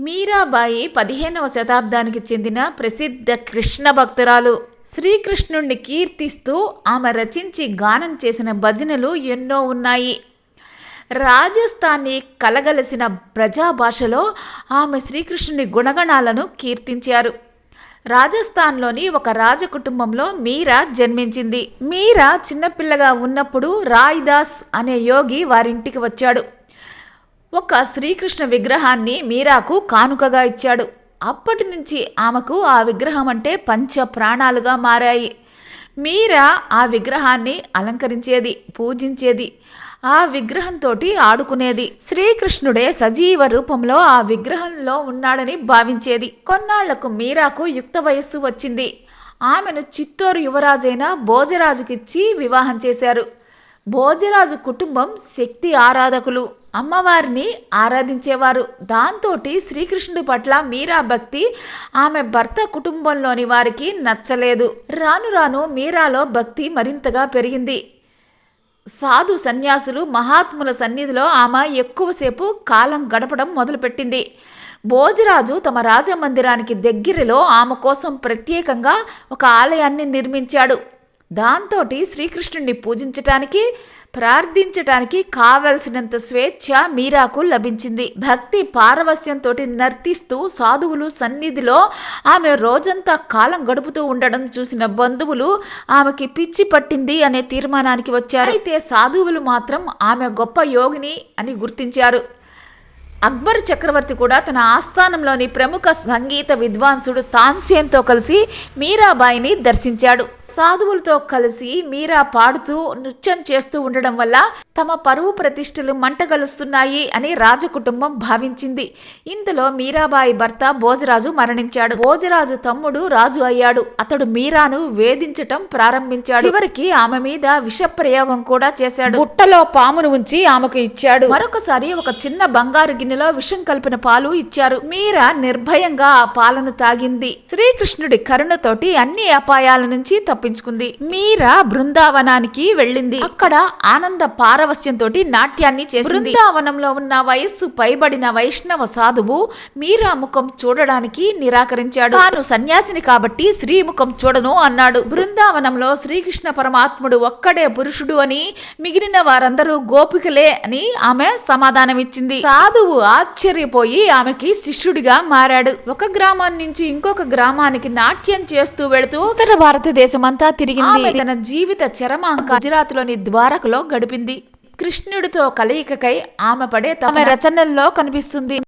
మీరాబాయి పదిహేనవ శతాబ్దానికి చెందిన ప్రసిద్ధ కృష్ణ భక్తురాలు. శ్రీకృష్ణుణ్ణి కీర్తిస్తూ ఆమె రచించి గానం చేసిన భజనలు ఎన్నో ఉన్నాయి. రాజస్థాన్ని కలగలసిన ప్రజాభాషలో ఆమె శ్రీకృష్ణుని గుణగణాలను కీర్తించారు. రాజస్థాన్లోని ఒక రాజకుటుంబంలో మీరా జన్మించింది. మీరా చిన్నపిల్లగా ఉన్నప్పుడు రాయిదాస్ అనే యోగి వారింటికి వచ్చాడు. ఒక శ్రీకృష్ణ విగ్రహాన్ని మీరాకు కానుకగా ఇచ్చాడు. అప్పటి నుంచి ఆమెకు ఆ విగ్రహం అంటే పంచ ప్రాణాలుగా మారాయి. మీరా ఆ విగ్రహాన్ని అలంకరించేది పూజించేది ఆ విగ్రహంతో ఆడుకునేది. శ్రీకృష్ణుడే సజీవ రూపంలో ఆ విగ్రహంలో ఉన్నాడని భావించేది. కొన్నాళ్ళకు మీరాకు యుక్త వయస్సు వచ్చింది. ఆమెను చిత్తూరు యువరాజైన భోజరాజుకిచ్చి వివాహం చేశారు. భోజరాజు కుటుంబం శక్తి ఆరాధకులు. అమ్మవారిని ఆరాధించేవారు. దాంతోటి శ్రీకృష్ణుడి పట్ల మీరా భక్తి ఆమె భర్త కుటుంబంలోని వారికి నచ్చలేదు. రాను రాను మీరాలో భక్తి మరింతగా పెరిగింది. సాధు సన్యాసులు మహాత్ముల సన్నిధిలో ఆమె ఎక్కువసేపు కాలం గడపడం మొదలుపెట్టింది. భోజరాజు తమ రాజమందిరానికి దగ్గరలో ఆమె కోసం ప్రత్యేకంగా ఒక ఆలయాన్ని నిర్మించాడు. దాంతోటి శ్రీకృష్ణుడిని పూజించటానికి ప్రార్థించటానికి కావలసినంత స్వేచ్ఛ మీరాకు లభించింది. భక్తి పారవస్యంతో నర్తిస్తూ సాధువులు సన్నిధిలో ఆమె రోజంతా కాలం గడుపుతూ ఉండడం చూసిన బంధువులు ఆమెకి పిచ్చి పట్టింది అనే తీర్మానానికి వచ్చారు. అయితే సాధువులు మాత్రం ఆమె గొప్ప యోగిని అని గుర్తించారు. అక్బర్ చక్రవర్తి కూడా తన ఆస్థానంలోని ప్రముఖ సంగీత విద్వాంసుడు తాన్సేన్తో కలిసి మీరాబాయిని దర్శించాడు. సాధువులతో కలిసి మీరా పాడుతూ నృత్యం చేస్తూ ఉండడం వల్ల తమ పరువు ప్రతిష్టలు మంటగలుస్తున్నాయి అని రాజకుటుంబం భావించింది. ఇంతలో మీరాబాయి భర్త భోజరాజు మరణించాడు. భోజరాజు తమ్ముడు రాజు అయ్యాడు. అతడు మీరాను వేధించటం ప్రారంభించాడు. చివరికి ఆమె మీద విష ప్రయోగం కూడా చేశాడు. బుట్టలో పామును ఉంచి ఆమెకు ఇచ్చాడు. మరొకసారి ఒక చిన్న బంగారు గిన్నెలో విషం కలిపిన పాలు ఇచ్చారు. మీరా నిర్భయంగా ఆ పాలను తాగింది. శ్రీకృష్ణుడి కరుణతోటి అన్ని అపాయాల నుంచి తప్పించుకుంది. మీరా బృందావనానికి వెళ్ళింది. అక్కడ ఆనంద పారవస్యంతో నాట్యాన్ని చేసింది. బృందావనంలో ఉన్న వయస్సు పైబడిన వైష్ణవ సాధువు మీరా ముఖం చూడడానికి నిరాకరించాడు. తాను సన్యాసిని కాబట్టి శ్రీ ముఖం చూడను అన్నాడు. బృందావనంలో శ్రీకృష్ణ పరమాత్ముడు ఒక్కడే పురుషుడు అని మిగిలిన వారందరూ గోపికలే అని ఆమె సమాధానమిచ్చింది. సాధువు ఆశ్చర్యపోయి ఆమెకి శిష్యుడిగా మారాడు. ఒక గ్రామం నుంచి ఇంకొక గ్రామానికి నాట్యం చేస్తూ వెళుతూ ఉత్తర భారతదేశమంతా తిరిగింది. తన జీవిత చరమాంక గుజరాత్లోని ద్వారకలో గడిపింది. కృష్ణుడితో కలయికకై ఆమె పడే తమ రచనల్లో కనిపిస్తుంది.